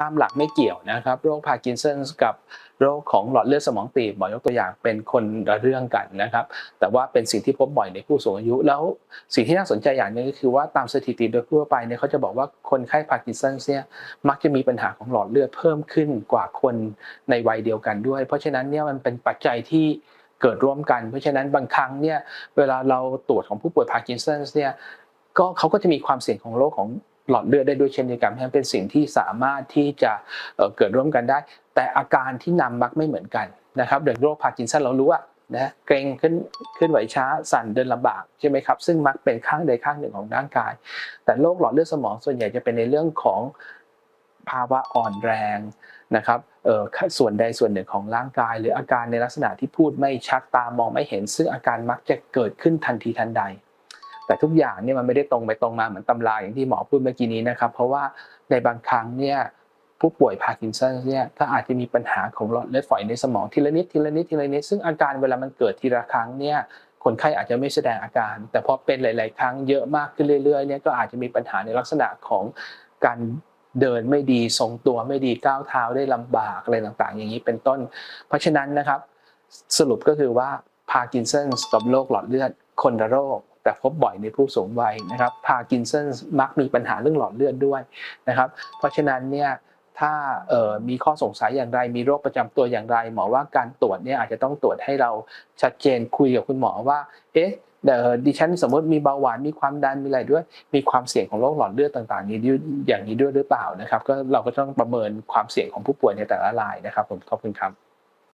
ตามหลักไม่เกี่ยวนะครับ โรคพาร์กินสันกับโรคของหลอดเลือดสมองตีบหมอยกตัวอย่างเป็นคนละเรื่องกันนะครับ แต่ว่าเป็นสิ่งที่พบบ่อยในผู้สูงอายุ แล้วสิ่งที่น่าสนใจอย่างหนึงก็คือว่าตามสถิติโดยทั่วไปเนี่ยเขาจะบอกว่าคนไข้พาร์กินสันเนี่ยมักจะมีปัญหาของหลอดเลือดเพิ่มขึ้นกว่าคนในวัยเดียวกันด้วย เพราะฉะนั้นเนี่ยมันเป็นปัจจัยที่เกิดร่วมกัน เพราะฉะนั้นบางครั้งเนี่ยเวลาเราตรวจของผู้ป่วยพาร์กินสันเนี่ย ก็เขาก็จะมีความเสี่ยงของโรคของหลอดเลือดได้ด้วยเช่นเดียวกันเพราะฉะนั้นเป็นสิ่งที่สามารถที่จะเกิดร่วมกันได้ แต่อาการที่นำมักไม่เหมือนกันนะครับอย่างโรคพาร์กินสันเรารู้อะนะเกรงขึ้นขึ้นไหวช้าสั่นเดินลำบากใช่ไหมครับซึ่งมักเป็นข้างใดข้างหนึ่งของร่างกาย แต่โรคหลอดเลือดสมองส่วนใหญ่จะเป็นในเรื่องของภาวะอ่อนแรงนะครับเออส่วนใดส่วนหนึ่งของร่างกาย หรืออาการในลักษณะที่พูดไม่ชัดตามองไม่เห็น ซึ่งอาการมักจะเกิดขึ้นทันทีทันใด แต่ทุกอย่างเนี่ยมันไม่ได้ตรงไปตรงมาเหมือนตำราอย่างที่หมอพูดเมื่อกี้นี้นะครับ เพราะว่าในบางครั้งเนี่ยผู้ป่วยพาร์กินสันเนี่ยก็อาจจะมีปัญหาของหลอดเลือดฝอยในสมองทีละนิดทีละนิดทีละนิดซึ่งอาการเวลามันเกิดทีละครั้งเนี่ยคนไข้อาจจะไม่แสดงอาการ แต่พอเป็นหลาย ๆ ครั้งเยอะมากขึ้นเรื่อย ๆ เนี่ยก็อาจจะมีปัญหาในลักษณะของการเดินไม่ดีทรงตัวไม่ดีก้าวเท้าได้ลำบากอะไรต่าง ๆ อย่างนี้เป็นต้น เพราะฉะนั้นนะครับสรุปก็คือว่าพาร์กินสันกับโรคหลอดเลือดคนละโรค แต่พบบ่อยในผู้สูงวัยนะครับพากินสันมักมีปัญหาเรื่องหลอดเลือดด้วยนะครับ เพราะฉะนั้นเนี่ยถ้ามีข้อสงสัยอย่างไร มีโรคประจำตัวอย่างไร หมอว่าการตรวจเนี่ยอาจจะต้องตรวจให้เราชัดเจนคุยกับคุณหมอว่า เอ๊ะดิฉันสมมติมีเบาหวานมีความดันมีอะไรด้วย มีความเสี่ยงของโรคหลอดเลือดต่างๆ นี้อย่างนี้ด้วยหรือเปล่านะครับ ก็เราก็ต้องประเมินความเสี่ยงของผู้ป่วยในแต่ละรายนะครับผมขอบคุณครับ